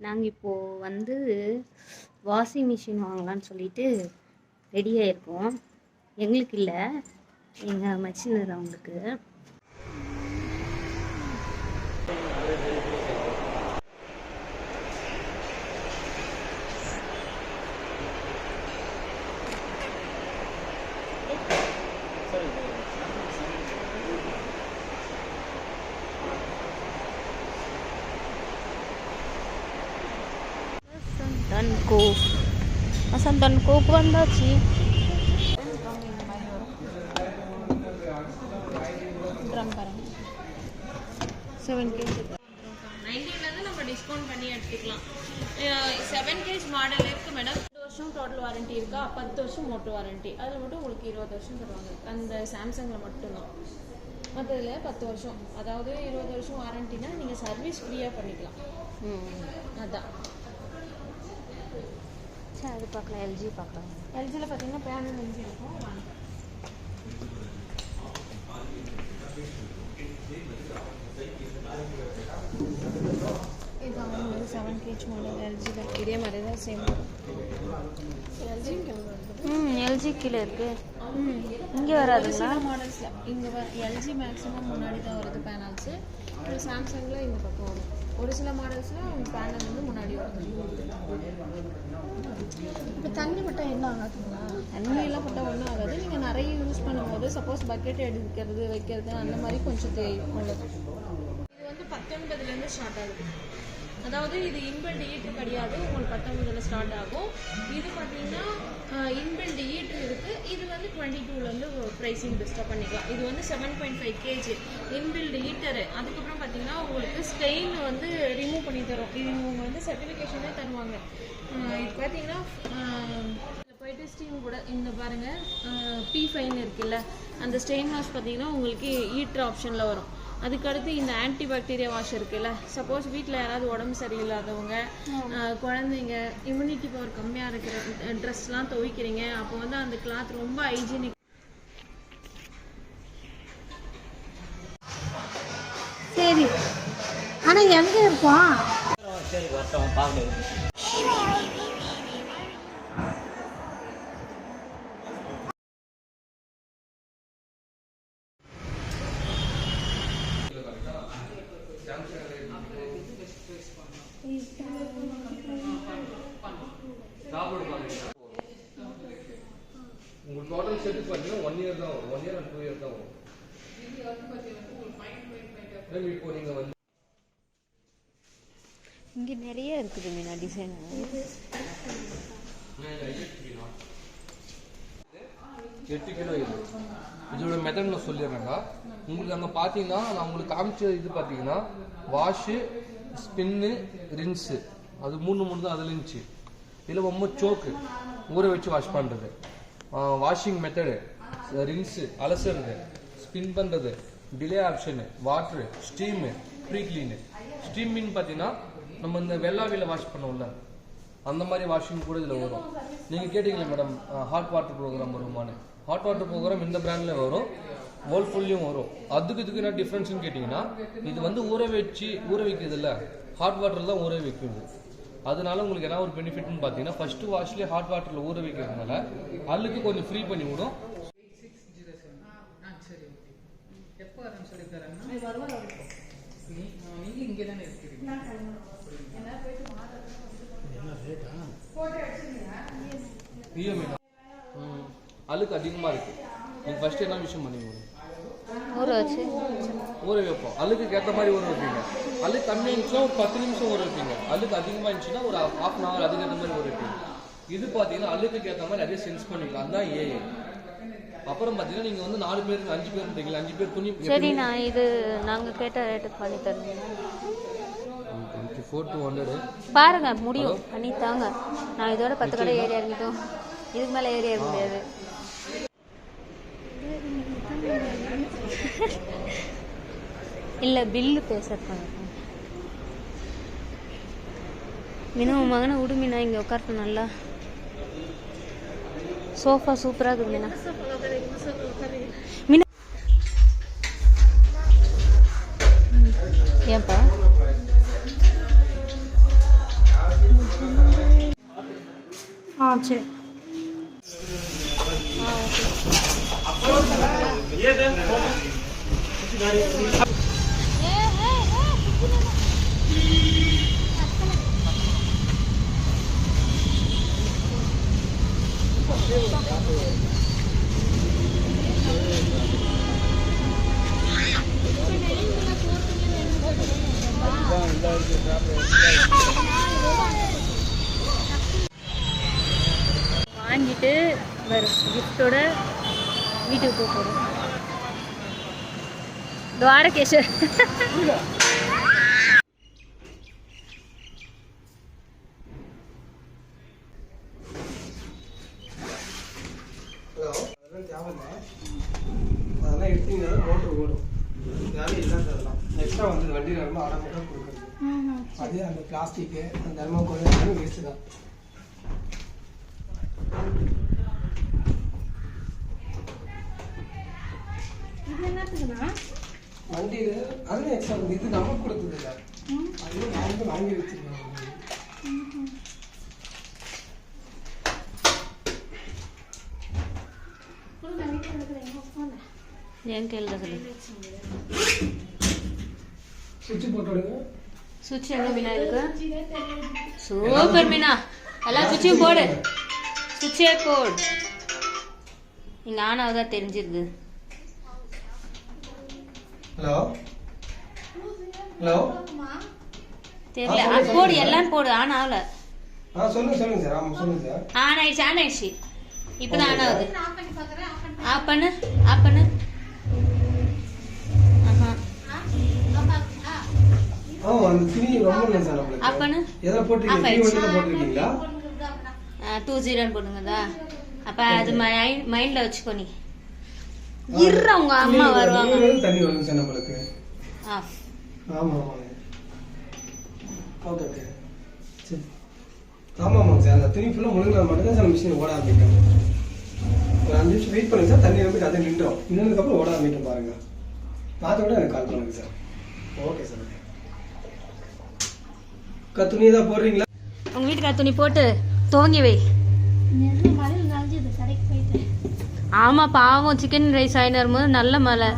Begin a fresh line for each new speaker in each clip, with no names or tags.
நாங்கள் இப்போது வந்து வாஷிங் மிஷின் வாங்கலாம்னு சொல்லிட்டு ரெடியாக இருக்கோம் எங்களுக்கு இல்லை. எங்கள் மச்சினர் அவங்களுக்கு வசந்தன் கோப் வசந்தன் கோப் வந்தாச்சு செவன் கேஜி
நைன்டீன்லேருந்து நம்ம டிஸ்கவுண்ட் பண்ணி எடுத்துக்கலாம். செவன் கேஜ் மாடல் இருக்கு மேடம் வருஷம் டோட்டல் வாரண்டி இருக்கா? பத்து வருஷம் மோட்டர் வாரண்டி அதில் மட்டும் உங்களுக்கு இருபது வருஷம் தருவாங்க. அந்த சாம்சங்கில் மட்டும்தான். மற்றதில் பத்து வருஷம். அதாவது இருபது வருஷம் வாரண்டினா நீங்கள் சர்வீஸ் ஃப்ரீயாக பண்ணிக்கலாம். அதான்.
அது பார்க்கலாம் எல்ஜி பார்க்கலாம்.
எல்ஜியில் பார்த்தீங்கன்னா பேனல் எல்ஜி இருக்கும். இது வந்து செவன் கேஜ் மாடல் எல்ஜியில் இதே மாதிரி தான் சேம் எல்ஜி
ம் எல்ஜி கீழே இருக்கு. இங்கே வராதுங்களா?
மாடல்ஸில் இங்கே எல்ஜி மேக்ஸிமம் முன்னாடி தான் வருது பேனல்ஸு சாம்சங்கில் இந்த பக்கம் வரும். ஒரு சில மாடல்ஸில் பேனல் வந்து முன்னாடி இப்போ தண்ணி மட்டும் என்ன ஆகாதுங்களா? தண்ணியெல்லாம் போட்டால் ஒன்றும் ஆகாது. நீங்கள் நிறைய யூஸ் பண்ணும்போது சப்போஸ் பக்கெட் எடுக்கிறது வைக்கிறது அந்த மாதிரி கொஞ்சம் அவ்வளோதான் இது வந்து பத்தொன்பதுலேருந்து ஸ்டார்ட் ஆகுது. அதாவது இது இன்பில்ட் ஈட்டு கிடையாது உங்களுக்கு பத்தொன்பதுல ஸ்டார்ட் ஆகும். இது பார்த்தீங்கன்னா இன்பில்ட் ஈட்டு இருக்கு. இது வந்து டுவெண்ட்டி டூலேருந்து ப்ரைஸிங் பெஸ்ட்டாக பண்ணிக்கலாம். இது வந்து seven point five KG inbuilt heater. அதுக்கப்புறம் பார்த்தீங்கன்னா உங்களுக்கு ஸ்டெயின் வந்து ரிமூவ் பண்ணி தரும். இது இவங்க வந்து சர்டிஃபிகேஷனே தருவாங்க. இது பார்த்தீங்கன்னா போயிட்டு ஸ்டீம் கூட இந்த பாருங்க பி ஃபைன் இருக்குல்ல அந்த ஸ்டெயின் வாஷ் பார்த்தீங்கன்னா உங்களுக்கு ஈட்டர் ஆப்ஷனில் வரும். அதுக்கடுத்து இந்த ஆன்டி பாக்டீரியா வாஷ் இருக்குல்ல. சப்போஸ் வீட்டில் யாராவது உடம்பு சரியில்லாதவங்க குழந்தைங்க இம்யூனிட்டி பவர் கம்மியாக இருக்கிற ட்ரெஸ்லாம் துவைக்கிறீங்க அப்போ வந்து அந்த கிளாத் ரொம்ப ஹைஜீனிக்
சரி. ஆனா எங்க இருப்போம்?
சாப்பாடு வரட்டும்
உங்களுக்கு டோட்டல் செட் பார்த்தீங்கன்னா ஒன் இயர் தான் வரும் one year and two year தான் வரும் மேம் இப்போ நீங்கள் வந்து
இங்கே நிறைய இருக்குது மீனா டிசைன்
எட்டு கிலோ இது. இதோட மெத்தட் நான் சொல்லிடுறேங்க உங்களுக்கு அங்கே பார்த்தீங்கன்னா நான் உங்களுக்கு காமிச்ச இது பார்த்தீங்கன்னா வாஷு ஸ்பின்னு ரின்ஸு அது மூணு மூணு தான் அதில் இருந்துச்சு. இதில் ரொம்ப சோக்கு ஊற வச்சு வாஷ் பண்ணுறது வாஷிங் மெத்தடு ரின்ஸு அலசுறது. ஸ்பின் பண்ணுறது delay option water steam pre clean mean பார்த்தீங்கன்னா நம்ம இந்த வெள்ளாவியில் வாஷ் பண்ணுவோம்ல. அந்த மாதிரி வாஷிங் கூட இதில் வரும். நீங்கள் கேட்டீங்களே மேடம் ஹாட் வாட்டர் ப்ரோக்ராம் வருமானு ஹாட் வாட்டர் ப்ரோக்ராம் இந்த பிராண்டில் வரும். வேர்ல்ஃபுல்லையும் வரும். அதுக்கு இதுக்கு என்ன டிஃப்ரென்ஸ்னு கேட்டிங்கன்னா இது வந்து ஊற வச்சு ஊற வைக்கிறது இல்லை ஹாட் வாட்டர் தான் ஊற வைக்குது. அதனால உங்களுக்கு என்ன ஒரு பெனிஃபிட்னு பார்த்தீங்கன்னா ஃபர்ஸ்ட் வாஷ்லேயே ஹாட் வாட்டரில் ஊற வைக்கிறதுனால அழுக்கு கொஞ்சம் ஃப்ரீ பண்ணி விடும். அழுக்கு அதிகமாக இருக்குது நீங்கள் ஃபர்ஸ்ட் என்ன விஷயம் பண்ணுவீங்க
ஊற வச்சு.
ஊற வைப்போம். அழுக்குக்கு ஏற்ற மாதிரி ஊற வைப்பீங்க. அழுக்கு கம்மியாக இருந்துச்சுன்னா ஒரு பத்து நிமிஷம் ஊற வைப்பீங்க. அழுக்கு அதிகமாக இருந்துச்சுன்னா ஒரு ஹாஃப் அன் ஹவர் அதுக்கு ஏற்ற மாதிரி ஊற வைப்பீங்க. இது பார்த்தீங்கன்னா அழுக்குக்கு ஏற்ற மாதிரி அதே சென்ஸ் பண்ணிக்கலாம். அதுதான் ஏஐ அப்புறம் பார்த்தீங்கன்னா நீங்கள் வந்து நாலு பேர் அஞ்சு பேர் இருந்தீங்களா அஞ்சு பேர் துணி
சரி நான் இது நாங்கள் கேட்ட ரேட்டுக்கு பண்ணி தருவீங்க
ஃபோர் டூ ஹண்ட்ரடு
பாருங்க முடியும். பண்ணி தாங்க. நான் இதோட பத்து கடை ஏறி இறங்கிட்டோம். இதுக்கு மேலே ஏறி இறங்க முடியாது. இல்லை பில்லு பேசுறது மீனா உன் மகனை விடு மீனா. இங்கே உட்காரட்டும் நல்லா. சோஃபா சூப்பராக இருக்குது மீனா. மீனா. ஏன்பா?
ஆ சரி.
வாங்கிட்டு வரும் கிஃப்டோட வீட்டுக்கு போக போகிறோம் துவாரகேஸ்வர்
ஹலோ. அதெல்லாம் தேவையில்ல அதெல்லாம் எடுத்தீங்கன்னா மோட்டர் ஓடும். தேவை இல்லாததெல்லாம். எக்ஸ்ட்ரா வந்து வண்டியில் ரொம்ப ஆட்டோமேட்டிக்காக கொடுக்குறது. அது அந்த பிளாஸ்டிக்கு அந்த தர்மாக்கோல் எல்லாமே வேஸ்ட்டு தான்
இது என்னத்துக்குண்ணா
வண்டியில் அதுவும் எக்ஸ்ட்ரா வந்து இது நமக்கு கொடுத்தது இல்லை அதுவும் நாங்கள் வாங்கி வச்சுருக்கோம்
கையில் இருக்குது
சுவிட்ச் போட்டு
சுவிட்ச் எங்கே மீனா இருக்கு? சூப்பர் மீனா எல்லா சுவிட்சையும் போடு. சுவிட்சே போடு. இங்கே ஆன் ஆகுதா தெரிஞ்சிருது.
ஹலோ? ஹலோ?
தெரியல. ஆ, போடு. எல்லாம் போடு. ஆன் ஆகல.
ஆ சொல்லுங்கள் சொல்லுங்கள் சார். ஆமாம் சொல்லுங்கள் சார்.
ஆன் ஆயிடுச்சு ஆன் ஆயிடுச்சு. இப்போதான் ஆன் ஆகுது. ஆஃப் பண்ணு ஆஃப் பண்ணு.
ஆமாம் அந்த துணி ரொம்ப இல்லை சார் நம்மளுக்கு. எதில் போட்டிருக்கீங்க? துணி. வண்டியில் போட்டிருக்கீங்களா?
டூ ஜீரோன்னு போடுங்கதா? அப்போ அது மைண்டில் வச்சுக்கோ நீ. இருற உங்க அம்மா வருவாங்க.
துணி தண்ணி வருங்க சார் நம்மளுக்கு ஆமாம் ஆமாங்க ஓகே ஓகே சரி. ஆமாம் ஆமாங்க சார். அந்த துணி ஃபுல்லாக முழுங்கினா மட்டும்தான் சார் மிஷின் ஓட ஆரம்பிக்கும். ஒரு அஞ்சு நிமிஷம் வெயிட் பண்ணுங்க சார் தண்ணி நம்பிட்டு அதை நின்றோம் நின்றதுக்கப்புறம் ஓட ஆரம்பிக்கும் பாருங்க. பார்த்த விட எனக்கு கால் பண்ணுங்க சார் ஓகே சார் ஓகே அக்கா துணி தான் போடுறீங்களா?
உங்க வீட்டுக்கார துணி போட்டு துவங்கி வை. ஆமா பாவம் சிக்கன் ரைஸ் ஆயின்னு வரும்போது நல்ல மழை.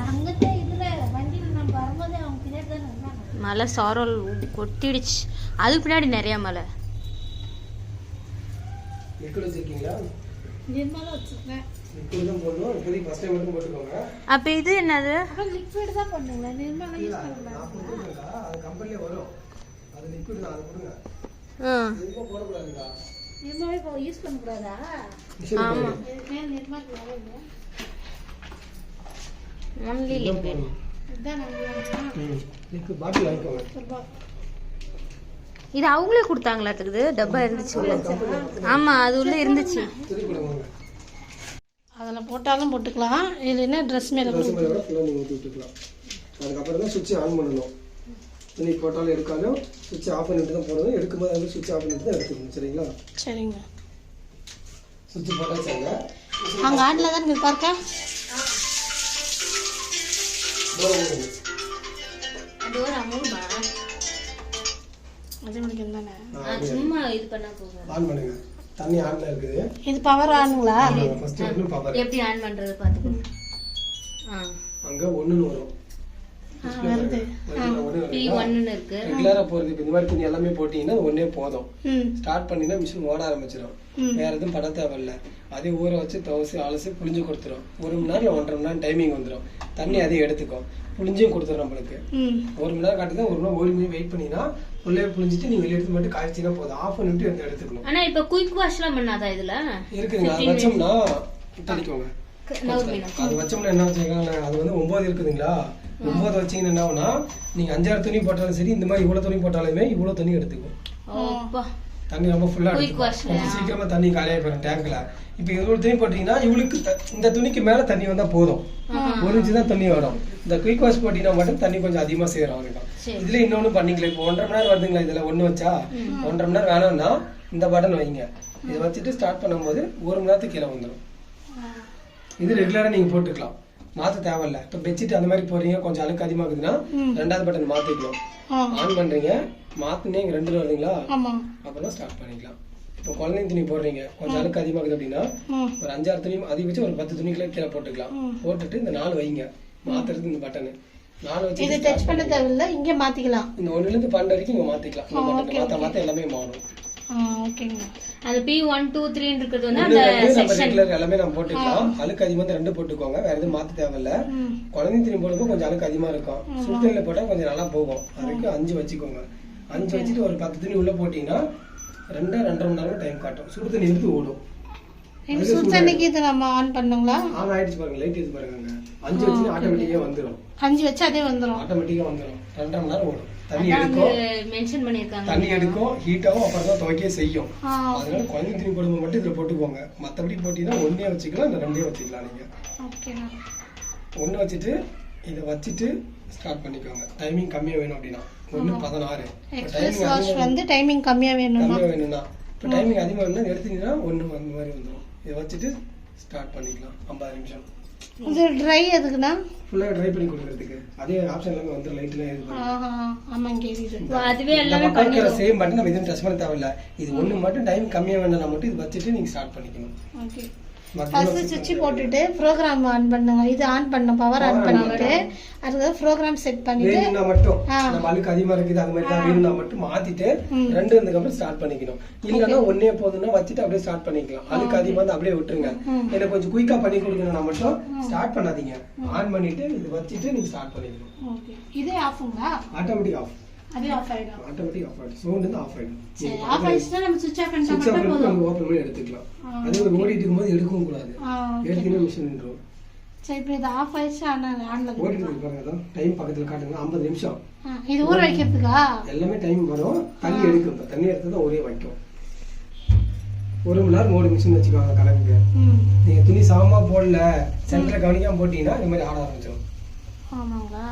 மழை சாரல் கொட்டிடுச்சு. அதுக்கு பின்னாடி நிறைய மழை. அப்ப இது என்னது?
அப்புறம் லிக்விட் தான் பண்ணுங்களேன். நிர்மலா யூஸ் பண்ணலாம்
நான் கொடுத்துருக்கேன்க்கா அது கம்பெனிலே வரும்.
ஒன்லி லிக்விட் இது அவங்களே கொடுத்தாங்களாட்டுக்குது டப்பா இருந்துச்சு. உள்ள ஆமா அது உள்ள இருந்துச்சு.
அதில் போட்டாலும் போட்டுக்கலாம். இல்லைன்னா ட்ரெஸ் மேலே
அதுக்கப்புறம் தான் சுவிட்ச் ஆன் பண்ணணும். துணி போட்டாலும் எடுக்காலும் சுவிட்ச் ஆஃப் பண்ணிட்டு தான் போடணும். எடுக்கும்போது வந்து சுவிட்ச் ஆஃப் பண்ணிட்டு தான் எடுத்துக்கணும் சரிங்களா?
சரிங்க.
சுவிட்ச் போட்டாச்சாங்க
அங்கே ஆட்டில் தான் இருக்கு பாருக்கா?
தண்ணி ஆன்ல இருக்குது.
இது பவர் ஆனுங்களா?
ஃபர்ஸ்ட் ஒன்று பவர்
எப்படி ஆன் பண்றது பாத்துக்கோ ஆ.
அங்கே ஒன்றுன்னு வரும்.
வருது.
பி ஒன்னு இருக்கு.
ரெகுலராக போகிறது இப்போ இந்த மாதிரி துணி எல்லாமே போட்டிங்கன்னா ஒன்றே போதும். ஸ்டார்ட் பண்ணினா மிஷின் ஓட ஆரம்பிச்சிடும் வேற எதுவும் பட தேவையில்ல. அதே ஊற வச்சு துவசி அலசி புளிஞ்சு கொடுத்துரும். ஒரு மணி நேரம் ஒன்றரை மணி நேரம் டைமிங் வந்துடும் தண்ணி அதையும் எடுத்துக்கும். புளிஞ்சும் கொடுத்துரும் நம்மளுக்கு. ஒரு மணி நேரம் காட்டி தான் ஒரு மணி ஒரு மணி வெயிட் பண்ணினா உள்ளே புளிஞ்சிட்டு நீங்கள் வெளியே எடுத்து மட்டும் காய்ச்சினா போதும். ஆஃப் பண்ணிட்டு வந்து எடுத்துக்கணும்.
ஆனா இப்ப குயிக் வாஷ்லாம் பண்ணாதா இதுல?
இருக்குதுங்க. அது வச்சோம்னா
மீனா
அது வச்சோம்னா என்ன வச்சுக்கோங்க அது வந்து ஒன்பது இருக்குதுங்களா? ஒன்பது வச்சீங்கன்னா என்ன ஆகும்னா நீங்க அஞ்சாறு துணி போட்டாலும் சரி இந்த மாதிரி இவ்வளவு துணி போட்டாலுமே இவ்வளவு தண்ணி எடுத்துக்கும். தண்ணி ரொம்ப ஃபுல்லா
Quick
எடுத்துக்கும்.
wash
கொஞ்சம் சீக்கிரமா தண்ணி காலியாக போயிடும் டேங்க்ல இப்போ இவ்வளவு துணி போட்டீங்கன்னா இவளுக்கு இந்த துணிக்கு மேல தண்ணி வந்தா போதும். ஒரு இன்ச்சு தான் தண்ணி வரும். இந்த குயிக் வாஷ் போட்டீங்கன்னா மட்டும் தண்ணி கொஞ்சம் அதிகமா சேரும்
சரி.
இதுல இன்னொன்னு பண்ணீங்களே இப்போ ஒன்றரை மணி நேரம் வருதுங்களா இதுல ஒண்ணு வச்சா? ஒன்றரை மணி நேரம் வேணும்னா இந்த பட்டன் வைங்க. இதை வச்சுட்டு ஸ்டார்ட் பண்ணும்போது ஒரு மணி நேரத்துக்கு கீழே வந்துடும் இது ரெகுலரா நீங்க போட்டுக்கலாம். மாத்த தேவையில்ல. இப்போ பெட்ஷீட் அந்த மாதிரி போடுறீங்க கொஞ்சம் அழுக்கு அதிகமாகுதுன்னா ரெண்டாவது பட்டன் மாத்திக்கலாம்
ஆ
ஆன் பண்றீங்க மாத்தினே இங்க ரெண்டு வருதுங்களா அப்பதான் ஸ்டார்ட் பண்ணிக்கலாம். இப்போ குழந்தை துணி போடுறீங்க கொஞ்சம் அழுக்கு அதிகமாக இருக்குது அப்படின்னா ஒரு அஞ்சாறு துணி அதிகபட்சம் ஒரு பத்து துணிக்குள்ள கீழே போட்டுக்கலாம். போட்டுட்டு இந்த நாலு வைங்க. மாத்துறதுக்கு இந்த பட்டனு நாலு வச்சு
இது டச் பண்ண தேவையில்ல இங்கே மாற்றிக்கலாம்
இந்த ஒண்ணுல இருந்து பன்னெண்டு வரைக்கும் இங்க மாத்திக்கலாம். மாத்த மாத்த எல்லாமே மாறும்.
ஓகேங்க
அது பி ஒன் டூ த்ரீன்னு இருக்கிறது வந்து அந்த செக்ஷன்
எல்லாமே நம்ம போட்டுக்கலாம். அழுக்கு அதிகமா இருந்தா ரெண்டு போட்டுக்கோங்க. வேற எதுவும் மாத்த தேவையில்ல. குழந்தை துணி போடும்போது கொஞ்சம் அழுக்கு அதிகமா இருக்கும். சுடுதண்ணில போட்டா கொஞ்சம் நல்லா போகும். அதுக்கு அஞ்சு வச்சுக்கோங்க. அஞ்சு வச்சுட்டு ஒரு பத்து துணி உள்ள போட்டீங்கன்னா ரெண்டா ரெண்டரை மணி நேரம் டைம் காட்டும். சுடு தண்ணி எடுத்து ஓடும்.
இது சுடு தண்ணிக்கு இது நம்ம ஆன் பண்ணுங்களா?
ஆன் ஆயிடுச்சு பாருங்க. லைட் எடுத்து பாருங்க. அஞ்சு வச்சு ஆட்டோமேட்டிக்கா வந்துடும்
அஞ்சு வச்சு அதே வந்துடும்
ஆட்டோமேட்டிக்கா வந்துடும் ரெண்டரை மணி நேரம் ஓடும். தண்ணி எடுக்கும். தண்ணி எடுக்கும் ஹீட்டாவும் அப்புறம் தான் துவைக்க செய்யும். அதனால குழந்தை துணி போடும்போது மட்டும் இதுல போட்டுக்கோங்க. மத்தபடி போட்டீங்கன்னா ஒன்னே வச்சுக்கலாம் இல்லை ரெண்டே வச்சுக்கலாம் நீங்க.
ஓகேண்ணா
ஒன்று வச்சுட்டு இதை வச்சுட்டு ஸ்டார்ட் பண்ணிக்கோங்க. டைமிங் கம்மியாக வேணும் அப்படின்னா. ஒன்று பதினாறு.
வந்து டைமிங் கம்மியாக வேணும்னா.
கம்மியாக வேணும்னா. இப்போ டைமிங் அதிகமாக வேணும்னா எடுத்தீங்கன்னா ஒன்று அந்த மாதிரி வந்துடும் இதை வச்சுட்டு ஸ்டார்ட் பண்ணிக்கலாம். ஐம்பது நிமிஷம்.
இது ட்ரை எதுக்குண்ணா
ஃபுல்லாக ட்ரை பண்ணி கொடுக்கறதுக்கு. அதே ஆப்ஷன் எல்லாமே வந்து லைட்லாம் இது பண்ணி.
அதுவே எல்லாமே
இருக்கிற சேம் பட்டன் நம்ம எதுவும் டச் பண்ண தேவையில்ல. இது ஒன்று மட்டும் டைம் கம்மியாக வேணும்னா மட்டும் இது வச்சுட்டு நீங்கள் ஸ்டார்ட் பண்ணிக்கணும்.
ஓகே ஃபர்ஸ்ட் சுவிட்ச் போட்டுட்டு ப்ரோக்ராம் ஆன் பண்ணுங்க. இது ஆன் பண்ண பவர் ஆன் பண்ணிட்டு அதுக்கு ப்ரோக்ராம் செட் பண்ணிட்டு
வேணும்னா மட்டும். நம்ம அழுக்கு அதிகமா இருக்குது அது மாதிரி தான் வேணும்னா மட்டும் மாத்திட்டு ரெண்டு இருந்ததுக்கு அப்புறம் ஸ்டார்ட் பண்ணிக்கணும். இல்லைன்னா ஒன்னே போதும்னா வச்சுட்டு அப்படியே ஸ்டார்ட் பண்ணிக்கலாம். அழுக்கு அதிகமா இருந்தா அப்படியே விட்டுருங்க. எனக்கு கொஞ்சம் குயிக்கா பண்ணி கொடுக்கணும்னா மட்டும் ஸ்டார்ட் பண்ணாதீங்க. ஆன் பண்ணிட்டு இது வச்சுட்டு நீங்க ஸ்டார்ட் பண்ணிக்கணும்.
ஓகே இதே ஆஃபுங்களா
ஆட்டோமேட்டிக் ஆஃப்
அதே ஆஃப் ஆயிடும்
ஆட்டோமேட்டிக் ஆஃப் ஆயிடும் சவுண்ட் வந்து ஆஃப் ஆயிடும்
சரி ஆஃப் ஆயிடுச்சுன்னா நம்ம சுவிட்ச் ஆஃப் பண்ணிட்டா
சுவிட்ச் ஆஃப்
மட்டும்
பண்ணி
போதும்
நம்ம ஓப்பன் பண்ணி எடுத்துக்கலாம் அதே ஒரு ஓடிட்டு இருக்கும்போது எடுக்கவும் கூடாது எடுத்தீங்கன்னா மிஷின் நின்றும்
சரி இப்போ இது ஆஃப் ஆயிடுச்சு ஆனால் ஆன்ல
ஓடிட்டு இருக்கு பாருங்க அதான் டைம் பக்கத்துல காட்டுங்க ஐம்பது நிமிஷம்
இது ஊற வைக்கிறதுக்கா
எல்லாமே டைம் வரும் தண்ணி எடுக்கும் தண்ணி எடுத்து தான் ஒரே வைக்கும் ஒரு மணி நேரம் மூணு மிஷின் வச்சுக்கோங்க கணக்குக்கு
ம்
நீங்க துணி சமமா போடல சென்டர்ல கவனிக்காம போட்டீங்கன்னா இந்த மாதிரி ஆட ஆரம்பிச்சிடும்
ஆமாங்களா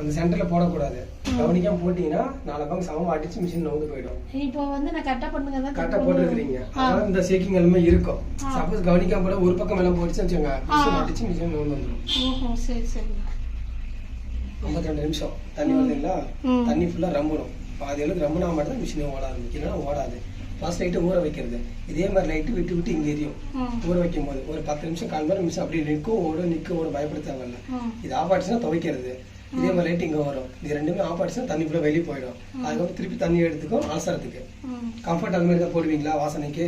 அந்த சென்டர்ல போடக்கூடாது. கவனிக்காம போட்டீங்கன்னா நாலு பக்கம் சமமா அடிச்சு மிஷின் நவுந்து போயிடும்.
இப்போ வந்து நான் கரெக்டாக பண்ணுங்க தான்
கரெக்டா போட்டுருக்கீங்க அதான் இந்த ஷேக்கிங் எல்லாமே இருக்கும். சப்போஸ் கவனிக்காம போட ஒரு பக்கம் எல்லாம் போட்டுச்சுன்னு வச்சுக்கோங்க. அடிச்சு மிஷின் நவுந்து வந்துடும்
ஓஹோ சரி சரி.
ஐம்பத்தி ரெண்டு நிமிஷம். தண்ணி வருதுங்களா. தண்ணி ஃபுல்லா ரம்பணும். பாதி அளவுக்கு ரம்பினா மட்டும் தான் மிஷின் ஓட ஆரம்பிக்கும் இல்லைன்னா ஓடாது. ஃபர்ஸ்ட் லைட்டு ஊற வைக்கிறது. இதே மாதிரி லைட்டு விட்டு விட்டு இங்க எரியும். ஊற வைக்கும் போது ஒரு பத்து நிமிஷம் கால் மணி நிமிஷம் அப்படியே நிற்கும் ஓடும் நிற்கும் ஓடும். பயப்பட தேவையில்ல.
ம்.
இது ஆஃப் துவைக்கிறது. இதே மாதிரி லைட் இங்க வரும். இது ரெண்டுமே ஆஃப் ஆயிடுச்சுன்னா தண்ணி ஃபுல்லாக வெளியே போயிடும். அதுக்கப்புறம் திருப்பி தண்ணி எடுத்துக்கும் அவசரத்துக்கு.
ம்.
கம்ஃபர்ட் அது மாதிரி தான் போடுவீங்களா வாசனைக்கு?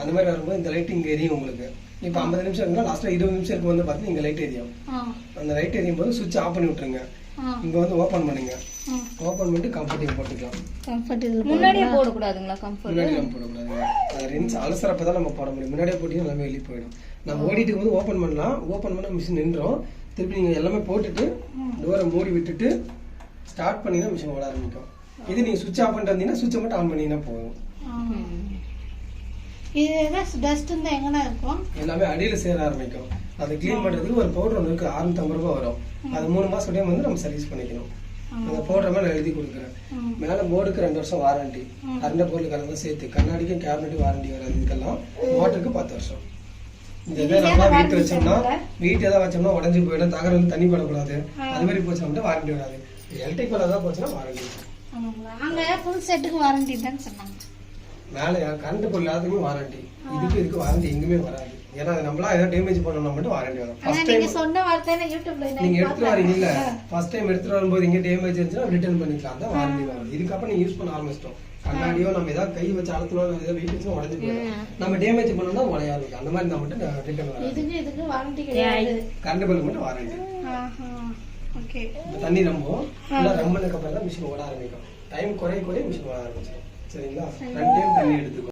அந்த மாதிரி வரும்போது இந்த லைட் இங்க எரியும் உங்களுக்கு. இப்போ ஐம்பது நிமிஷம் இருந்தால் லாஸ்ட்ல இருபது நிமிஷம் இருக்கும் வந்து பார்த்தீங்கன்னா இங்க லைட் எரியும். அந்த லைட் எரியும் போது சுவிட்ச் ஆஃப் பண்ணி விட்டுருங்க. இங்க வந்து ஓப்பன் பண்ணுங்க.
ம்
ஓப்பன் பண்ணிட்டு கம்ஃபர்டிங் போட்டுக்கலாம்.
கம்ஃபர்ட் இதில்
முன்னாடியே போடக்கூடாதுங்களா கம்ஃபர்ட்
முன்னாடி நம்ம போடக்கூடாதுங்க. அது ரின்ஸ் அலசரப்ப தான் நம்ம போட முடியும். முன்னாடியே போட்டீங்கன்னா எல்லாமே வெளியே போயிடும். நம்ம ஓடிட்டு போது ஓப்பன் பண்ணலாம். ஓப்பன் பண்ணா மிஷின் நின்றோம். திருப்பி நீங்க எல்லாமே போட்டுட்டு டோரை மூடி விட்டுட்டு ஸ்டார்ட் பண்ணீங்கன்னா மிஷின் ஓட ஆரம்பிக்கும். இது நீங்க சுவிட்ச் ஆஃப் பண்ணிட்டு வந்தீங்கன்னா சுவிட்சை மட்டும் ஆன் பண்ணீங்கன்னா போதும். எல்லாமே அடியில சேர ஆரம்பிக்கும். அதை க்ளீன் பண்றதுக்கு ஒரு பவுடர் ஒன்று இருக்கு அறுநூத்தம்பது ரூபாய் வரும். அது மூணு மாசம் டைம் வந்து நம்ம சர்வீஸ் பண்ணிக்கணும். அந்த பவுடர் மேலே எழுதி கொடுக்குறேன். மேல போர்டுக்கு ரெண்டு வருஷம் வாரண்டி பொருள் கலந்து சேர்த்து. கண்ணாடிக்கும் கேபினெட்டுக்கும் வாரண்டி வராது. இதுக்கெல்லாம் மோட்டருக்கு பத்து வருஷம். இந்த இதை நம்ம வீட்டு வச்சோம்னா வீட்டு ஏதாவது வச்சோம்னா உடஞ்சி போயிடும் தகரம் வந்து தண்ணி படக்கூடாது. அது மாதிரி போச்சோம்னா வாரண்டி வராது. எலக்ட்ரிக் மேலே தான் போச்சுன்னா வாரண்டி
அங்கே ஃபுல் செட்டுக்கு வாரண்டி தான் சொன்னாங்க.
மேலே கரண்ட் பொருள் எல்லாத்துக்குமே வாரண்டி இதுக்கு இதுக்கு வாரண்டி எங்குமே வராது. ஏன்னா அது நம்மளா ஏதாவது டேமேஜ் பண்ணோம்னா மட்டும் வாரண்டி வரும். ஃபர்ஸ்ட் டைம்
சொன்ன வார்த்தை யூடியூப்ல
நீங்க எடுத்துட்டு வரீங்கல்ல? ஃபர்ஸ்ட் டைம் எடுத்துட்டு வரும்போது இங்க டேமேஜ் இருந்துச்சுன்னா ரிட்டர்ன் பண்ணிக்கலாம். தான் வாரண்டி வரும். இதுக்கப்புறம் நீங்க யூஸ் பண்ண ஆரம்பிச்சிட்டோம். கண்ணாடியோ நம்ம ஏதாவது கை வச்சு அழுத்தணும் ஏதாவது வெயிட் வச்சு உடஞ்சு போயிடும். நம்ம டேமேஜ் பண்ணோம்னா உடைய ஆரம்பிக்கும் அந்த மாதிரி நான் மட்டும் ரிட்டர்ன் வராது.
இதுக்கு இதுக்கு வாரண்டி கிடையாது.
கரண்ட் பில் மட்டும் வாரண்டி
ஆஹா ஓகே
இப்ப தண்ணி ரம்பும் ஃபுல்லா ரம்பினதுக்கு அப்புறம் தான் மிஷின் ஓட ஆரம்பிக்கும். டைம் குறைய குறைய மிஷின் ஓட ஆரம்பிச்சிடும் சரிங்களா? ரெண்டு டைம் தண்ணி எடுத்துக்கும்